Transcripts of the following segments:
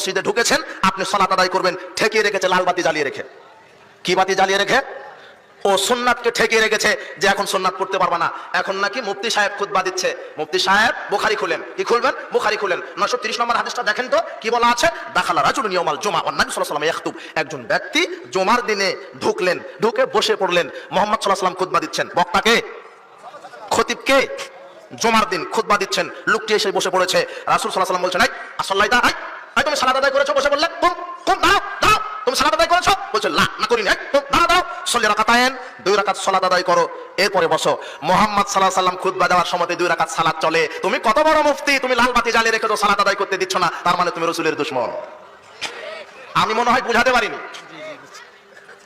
মসজিদে ঢুকেছেন, আপনি সালাত আদায় করবেন, ঠেকিয়ে রেখেছে, লাল বাতি জ্বালিয়ে রেখে। কি বাতি জ্বালিয়ে রেখে? ও সুন্নাতকে ঠেকিয়ে রেখেছে যে এখন সুন্নাত পড়তে পারবে না। এখন নাকি মুফতি সাহেব খুতবা দিচ্ছে। মুফতি সাহেব, বুখারি খুলেন। কি খুলবেন? বুখারি খুলেন। নশো তিরিশ নম্বর হাদিসটা দেখেন তো, কি বলা আছে? দাখালা রাজুল নিয়মাল জমা অন্নাবি সাল্লাহ সাল্লাম ইয়াখতুব। একজন ব্যক্তি জমার দিনে ঢুকলেন, ঢুকে বসে পড়লেন। মোহাম্মদ সাল্লাহ সাল্লাম খুতবা দিচ্ছেন। বক্তাকে, খতিবকে জমার দিন খুতবা দিচ্ছেন। লোকটি এসে বসে পড়েছে। রাসূল সাল্লাল্লাহু আলাইহি বলছেন আই আসল্লাইতা আই আই তুমি সালাদ আদায় করেছ? বসে বললে কুম কুম দাঁড়াও দাঁড়াও। তুমি সালাদ আদায় করেছ? বলছো, না না করিনি। আই দাঁড়া দাও সল্লি দুই রাকাত সালাদ আদায় করো, এরপরে বসো। মোহাম্মদ সাল্লাহ সাল্লাম খুতবা দেওয়ার সময় দুই রাকাত সালাদ চলে। তুমি কত বড় মুফতি, তুমি লাল বাতি জ্বালিয়ে রেখেছো, সালাদ আদায় করতে দিচ্ছ না, তার মানে তুমি রসুলের দুশ্মন। আমি মনে হয় বুঝাতে পারিনি।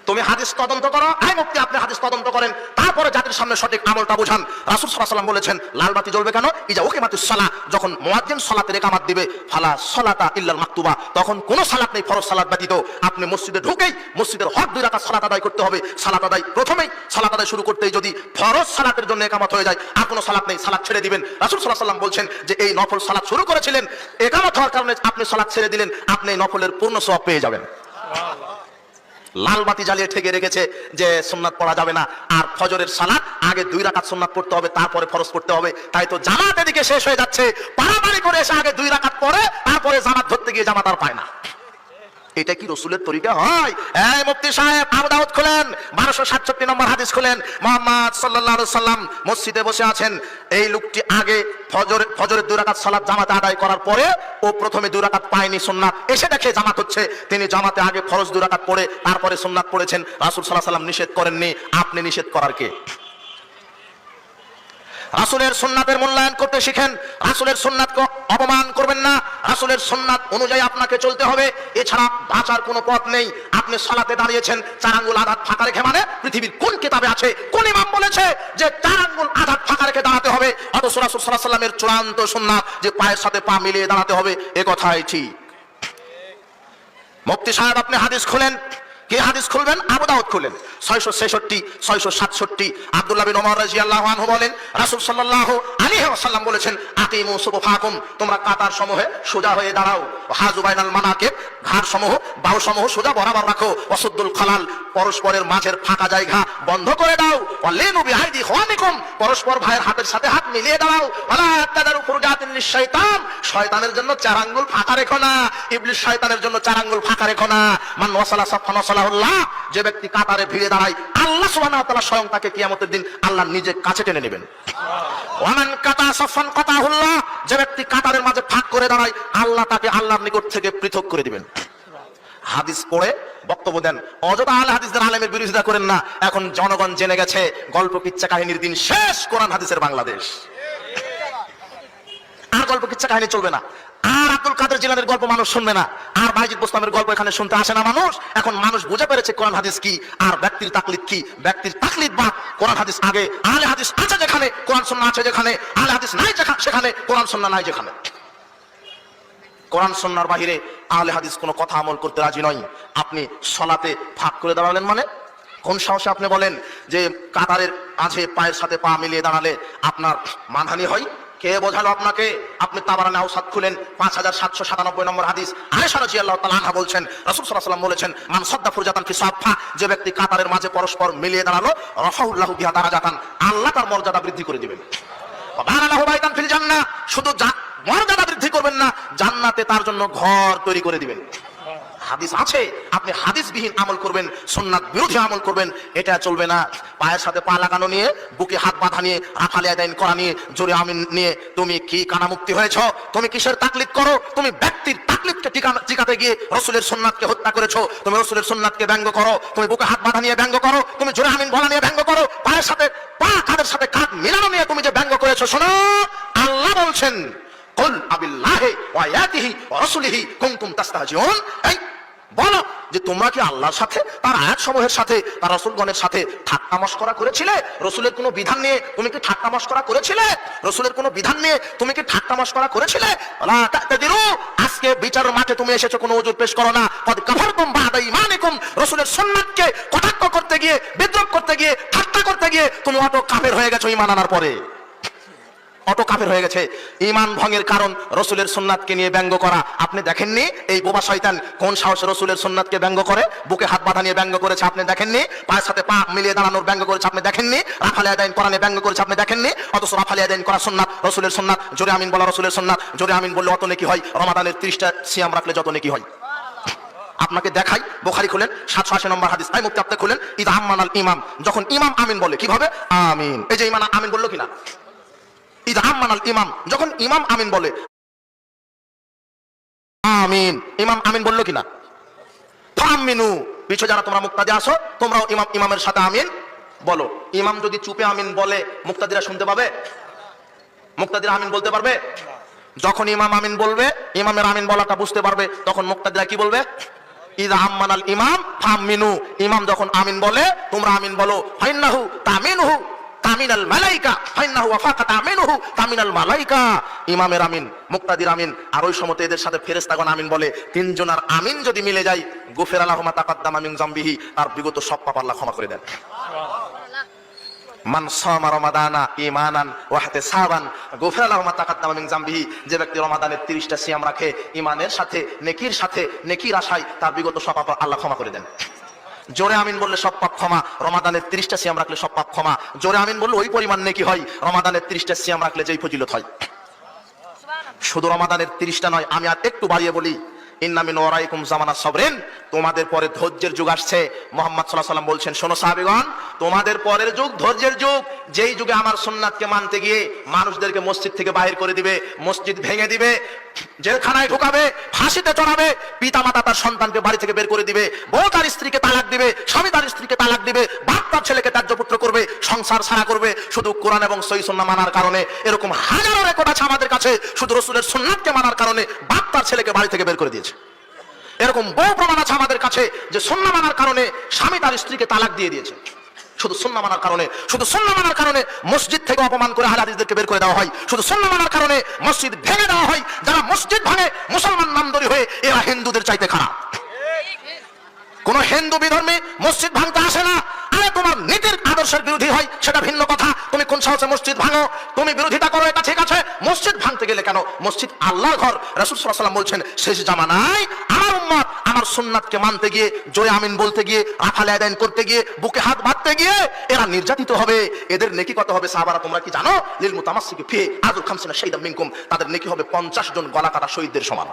তুমি হাদিস তদন্ত করো, আই মুক্তি আপনি হাদিস তদন্ত করেন। তারপরে জাতির সামনে সঠিক আমলটা বুঝান। রাসূল সাল্লাম বলেছেন, লাল বাতি জ্বলবে কেন? ইজা ওকে মাতুস সালা যখন মুয়াজ্জিন সালাতের একামাত দিবে, ফালা সালাতা ইল্লাল মাকতুবা, তখন কোন সালাত নেই, ফরজ সালাত ব্যতীত। আপনি মসজিদে ঢুকেই মসজিদের হক দুই রাকাত সালাত আদায় করতে হবে। সালাত আদায় প্রথমেই সালাত আদায় শুরু করতেই যদি ফরজ সালাতের জন্য একামত হয়ে যায়, আর কোনো সালাত নেই, সালাত ছেড়ে দিবেন। রাসূল আলাইহি সাল্লাম বলছেন যে, এই নফল সালাত শুরু করেছিলেন একামত হওয়ার কারণে আপনি সালাত ছেড়ে দিলেন, আপনি নফলের পূর্ণ সওয়াব পেয়ে যাবেন। লাল বাতি জ্বালিয়ে ঠেকে রেখেছে যে সোমনাথ পড়া যাবে না। আর ফজরের সালাদ আগে দুই রাকাত সোমনাথ পড়তে হবে, তারপরে ফরজ পড়তে হবে। তাই তো জামাত এদিকে শেষ হয়ে যাচ্ছে। পাড়াপাড়ি করে এসে আগে দুই রাকাত পড়ে, তারপরে জামাত ধরতে গিয়ে জামাত আর পায় না। এটা কি রসুলের তরিকা? হয়। খুলেন, বারোশো সাতষট্টি নম্বর হাদিস খুলেন। মোহাম্মদ সাল্লাম মসজিদে বসে আছেন। এই লোকটি আগে ফজর, ফজরের দুই রাকাত সালাত জামাতে আদায় করার পরে ও প্রথমে দুই রাকাত পায়নি সুন্নাত। এসে দেখে জামাত হচ্ছে, তিনি জামাতে আগে ফরজ দুই রাকাত পড়ে, তারপরে সুন্নাত পড়েছেন। রাসূল আলাইহি সাল্লাম নিষেধ করেননি। আপনি নিষেধ করার কে? রাসুলের সুন্নাতের মূল্যায়ন করতে শিখেন। রাসুলের সুন্নাতকে অপমান করবেন না। রাসুলের সুন্নাত অনুযায়ী আপনাকে চলতে হবে। এছাড়া বাঁচার কোনো পথ নেই। আপনি সালাতে দাঁড়িয়েছেন চার আঙ্গুল আধাত ফাঁকা রেখে মানে পৃথিবীর কোন কিতাবে আছে, কোন ইমাম বলেছে যে চার আঙ্গুল আধাত ফাঁকা রেখে দাঁড়াতে হবে? অথচ রাসুল সাল্লাহ সাল্লামের চূড়ান্ত সুন্নাত যে পায়ের সাথে পা মিলিয়ে দাঁড়াতে হবে, এ কথাই ঠিক। মুফতি সাহেব, আপনি হাদিস খুলেন। কে হাদিস খুলবেন? আবু দাউদ খুলেন ছয়শো ছেষট্টি, ছয়শো সাতষট্টি, আব্দুল্লাহ বিন ওমর রাদিয়াল্লাহু আনহু বলেন, রাসূল সাল্লাল্লাহু আলাইহি ওয়াসাল্লাম বলেছেন, আকিমু সুবহাকুম তোমরা কাতার সমূহে সোজা হয়ে দাঁড়াও। হাজু বাইনাল মানাকিব, ঘাড় সমূহ, বাহু সমূহ সোজা বরাবর রাখো। ওয়াসুদ্দুল খালাল, পরস্পরের মাঝের ফাঁকা জায়গা বন্ধ করে দাও। ওয়ালিনু বিআইদি ইখওয়ানিকুম, পরস্পর ভাইয়ের হাতের সাথে হাত মিলিয়ে দাও ওয়ালা তাদারু ফুরজাতিন লিশাইতান শয়তানের জন্য চার আঙ্গুল ফাঁকা রেখো না। ইবলিস শয়তানের জন্য চার আঙ্গুল ফাঁকা রেখো না। মান ওয়াসালা সাফান ওয়াসালাহুল্লাহ যে ব্যক্তি কাতারে ভিড়ে দাঁড়ায়, আল্লাহ সুবহানাহু স্বয়ং তাকে কিয়ামতের দিন আল্লাহ নিজে কাছে টেনে নেবেন। ওয়ামান কাতা সাফান কাতাহুল্লাহ, যে ব্যক্তি কাতারের মাঝে ফাঁক করে দাঁড়ায়, আল্লাহ তাকে আল্লাহর নিকট থেকে পৃথক করে দিবেন। হাদিস পড়ে, বক্তব্য দেন, অযথা আল হাদিসদের আলেমের বিরোধিতা করেন না, এখন জনগণ জেনে গেছে, গল্প কিচ্ছা কাহিনীর দিন শেষ কোরআন হাদিসের বাংলাদেশ। আর গল্প কিচ্ছা কাহিনী চলবে না। আর আব্দুল কাদের জিলানের গল্প মানুষ শুনবে না। আর বাইজিদ বোস্তামের গল্প এখানে শুনতে আসে না মানুষ। এখন মানুষ বুঝে পেরেছে কোরআন হাদিস কি, আর ব্যক্তির তাকলিদ কি। ব্যক্তির তাকলিদ বা কোরআন হাদিস আগে আলে হাদিস আছে যেখানে কোরআন সন্না আছে যেখানে আলে হাদিস নাই সেখানে কোরআন সন্না নাই যেখানে। কোরআন সন্ন্যার বাহিরে আহলে হাদিস কোনো কথা আমল করতে রাজি নয়। আপনি সলাতে ফাঁক করে দাঁড়ালেন মানে? কোন সাহসে আপনি বলেন যে কাতারের মাঝে পায়ের সাথে পা মিলিয়ে দাঁড়ালে আপনার মানহানি হয়? কে বোঝালো আপনাকে? আপনি তাবারানে আউসাদ খুলেন। পাঁচ হাজার সাতশো সাতানব্বই নম্বর হাদিস। আয়েশা রাদিয়াল্লাহু তাআলা আনহা বলছেন, রাসূল ওয়াসাল্লাম বলেছেন, মান সাদ্দা ফুরজাতান ফি সাফা যে ব্যক্তি কাতারের মাঝে পরস্পর মিলিয়ে দাঁড়াল, রাফাউল্লাহু বিহা দারাজাতান। আল্লাহ তার মর্যাদা বৃদ্ধি করে দিবেন। ফিল জান্নাহ। শুধু মর্যাদা বৃদ্ধি করবেন না, জান্নাতে তার জন্য ঘর তৈরি করে দিবেন। হাদিস আছে, আপনি হাদিসবিহীন আমল করবেন, সুন্নাত বিরোধী আমল করবেন, এটা চলবে না। পায়ের সাথে পা লাগানো নিয়ে, বুকে হাত বাঁধা নিয়ে রাফালি আদায়ন করা নিয়ে, জোরে আমিন নিয়ে, তুমি কি কানামুক্তি হয়েছ? তুমি কিসের তাকলিদ করো? তুমি ব্যক্তির তাকলিদকে টিকা- টিকাতে গিয়ে রসুলের সুন্নাতকে হত্যা করেছ। তুমি রসুলের সুন্নাতকে ব্যঙ্গ করো। তুমি বুকে হাত বাঁধা নিয়ে ব্যঙ্গ করো। তুমি জোরে আমিন বলা নিয়ে ব্যঙ্গ করো। পায়ের সাথে, পা কাদের সাথে কাঁধ মিলানো নিয়ে তুমি যে ব্যঙ্গ করেছ, শোনো। আল্লাহ বলছেন, কুল আবিল্লাহি ওয়া আয়াতিহি ওয়া রাসূলিহি কুনতুম তাস্তাহজিউন। এই, বলো যে তোমরা কি আল্লাহর সাথে, তার আয়াত সমূহের সাথে, তার রসুলগণের সাথে ঠাট্টা মস্করা করেছিলে? রসুলের কোনো বিধান নিয়ে তুমি কি ঠাট্টা মস্করা করেছিলে? রসুলের কোনো বিধান নিয়ে তুমি কি ঠাট্টা মস্করা করেছিলে? আজকে বিচার মাঠে তুমি এসেছ, কোনো ওজুর পেশ করো না। কদ কাফারতুম বাদা ঈমানিকুম, রসুলের সুন্নাতকে কটাক্ষ করতে গিয়ে, বিদ্রোহ করতে গিয়ে, ঠাট্টা করতে গিয়ে তুমি অত কাফের হয়ে গেছো ঈমান আনার পরে। অটো কাফের হয়ে গেছে। ইমান ভঙ্গের কারণ রসুলের সুন্নাতকে নিয়ে ব্যঙ্গ করা। আপনি দেখেননি এই বোবা শয়তান কোন সাহসে রসুলের সুন্নাতকে ব্যঙ্গ করে? বুকে হাত বাঁধা নিয়ে ব্যঙ্গ করেছে, আপনি দেখেননি? পায়ের সাথে পা মিলিয়ে দাঁড়ানোর ব্যঙ্গ করেছে, আপনি দেখেননি? রাফালে আদায়ন করা নিয়ে ব্যঙ্গ করেছে, আপনি দেখেননি? অথচ রাফালে আদায়ন করা সুন্নাত, রসুলের সুন্নাত, জোরে আমিন বলা রসুলের সুন্নাত, জোরে আমিন বললে অত নাকি হয়? রমাদানের তিরিশটা সিয়াম রাখলে যত নাকি হয়। আপনাকে দেখাই, বোখারি খুলেন, সাতশো আশি নম্বর হাদিস, তাই মুক্তি আপনি খুলেন, ইদ আম্মান আল ইমাম, যখন ইমাম আমিন বলে, কীভাবে? আমিন। এই যে ইমান আমিন বলল কিনা? ইদ আম্মান আল ইমাম। যখন ইমাম আমিন বলে, আমিন। ইমাম আমিন বলল কিনা? ফামিনু পিছু যারা তোমরা মুক্তাদি আসো, তোমরাও ইমাম, ইমামের সাথে আমিন বলো। ইমাম যদি চুপে আমিন বলে, মুক্তাদিরা শুনতে পাবে? মুক্তাদিরা আমিন বলতে পারবে? যখন ইমাম আমিন বলবে, ইমামের আমিন বলাটা বুঝতে পারবে, তখন মুক্তাদিরা কি বলবে? ইদা আম্মান আল ইমাম ফামিনু ইমাম যখন আমিন বলে, তোমরা আমিন বলো। ফাইন্নাহু তামিনহু। তামিনাল মালাইকা, ফাইন্নাহু ওয়াফাকা তামিনহু তামিনাল মালাইকা। ইমামের আমিন, মুক্তাদির আমিন, আর ওই সময় এদের সাথে ফেরেশতাগণ আমিন বলে, তিনজনের আমিন যদি মিলে যায়, গুফের আলাহুমা তাকাদ্দামা মিন জামবিহি, তার বিগত সব পাপ আল্লাহ ক্ষমা করে দেন। মান সামা রমাদানা ঈমানান ওয়া ইহতিসাবান, গুফিরা লাহু মা তাকাদ্দামা জামবিহি, যে ব্যক্তি রমাদানের 30টা সিয়াম রাখে, ঈমানের সাথে, নেকির সাথে, নেকির আশায়, তার বিগত সব পাপ আল্লাহ ক্ষমা করে দেন। জোরে আমিন বললে সব পাপ ক্ষমা রমাদানের 30টা সিয়াম রাখলে সব পাপ ক্ষমা। জোরে আমিন বললে ওই পরিমাণ নেকি হয় রমাদানের 30টা সিয়াম রাখলে যেই ফজিলত হয়। শুধু রমাদানের 30টা নয় আমি আর একটু বাড়িয়ে বলি তোমাদের পরে ধৈর্যের যুগ আসছে। মোহাম্মদ সাল্লাহ বলছেন, শোনো সাহাবিগণ, তোমাদের পরের যুগ ধৈর্যের যুগ। যেই যুগে আমার মানতে গিয়ে মানুষদেরকে মসজিদ থেকে বাহির করে দিবে, মসজিদ ভেঙে দিবে, জেলখানায় ঢুকাবে, ফাঁসিতে চড়াবে পিতা মাতা তার সন্তানকে বাড়ি থেকে বের করে দিবে, বউ তার স্ত্রীকে তালাক দিবে, স্বামী তার স্ত্রীকে তালাক দিবে, বাপ তার ছেলেকে ত্যায্যপুত্র করবে, সংসার সারা করবে, শুধু কোরআন এবং সই সুন্না মানার কারণে এরকম হাজারো রেকর্ড আছে আমাদের কাছে, শুধু রসুলের সুন্নাতকে মানার কারণে বাপ তার ছেলেকে বাড়ি থেকে বের করে দিয়েছে। এরকম বহু প্রমাণ আছে আমাদের কাছে যে সন্না মানার কারণে স্বামী তার স্ত্রীকে তালাক দিয়ে দিয়েছে। শুধু সন্না মানার কারণে, শুধু সন্না মানার কারণে মসজিদ থেকে অপমান করে হালাদিসদেরকে বের করে দেওয়া হয়। শুধু সন্না মানার কারণে মসজিদ ভেঙে দেওয়া হয়। যারা মসজিদ ভাঙে, মুসলমান নামদরি হয়ে, এরা হিন্দুদের চাইতে খারাপ। কোন হিন্দু বিধর্মী মসজিদ ভাঙতে আসে না। আরে তোমার নীতির আদর্শের বিরোধী হয়, সেটা ভিন্ন কথা। তুমি কোন সাহসে মসজিদ ভাঙো? তুমি বিরোধিতা করো, এটা ঠিক আছে। মসজিদ ভাঙতে গেলে কেন? মসজিদ আল্লাহ ঘর। রাসূল ওয়াসাল্লাম বলছেন, শেষ জামানায় উম্মত আমার সুন্নাতকে মানতে গিয়ে, জোরে আমিন বলতে গিয়ে রাফালে আদায়ন করতে গিয়ে, বুকে হাত বাঁধতে গিয়ে এরা নির্যাতিত হবে। এদের নেকি কত হবে সাহাবারা, তোমরা কি জানো? লিল মুতামাসসিকি ফি আযুল খামসিনা শাহিদাম মিনকুম। তাদের নেকি হবে 50 জন গলা কাটা শহীদদের সমান।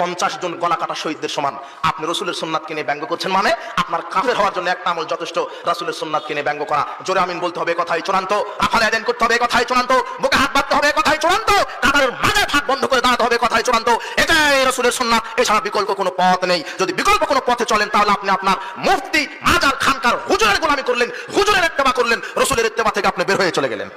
পঞ্চাশ জন গলা কাটা শহীদদের সমান। আপনি রসুলের সোননাথকে নিয়ে ব্যঙ্গ করছেন মানে আপনার কাফের হওয়ার জন্য একটা আমল যথেষ্ট। রাসুলের সোননাথকে নিয়ে ব্যঙ্গ করা। জোরে আমিন বলতে হবে, কথাই চূড়ান্ত। আফালে আদান করতে হবে, কথাই চূড়ান্ত। বুকে হাত বাঁধতে হবে, কথাই চূড়ান্ত। কাতারের মাঝে ফাঁক বন্ধ করে দাঁড়াতে হবে, কথাই চূড়ান্ত। রসুলের সন্না এছাড়া বিকল্প কোনো পথ নেই। যদি বিকল্প কোনো পথে চলেন, তাহলে আপনি আপনার মুফতি মাজার খানকার হুজুরের গোলামি করলেন, হুজুরের ইত্তেবা করলেন, রসুলের ইত্তেবা থেকে আপনি বের হয়ে চলে গেলেন।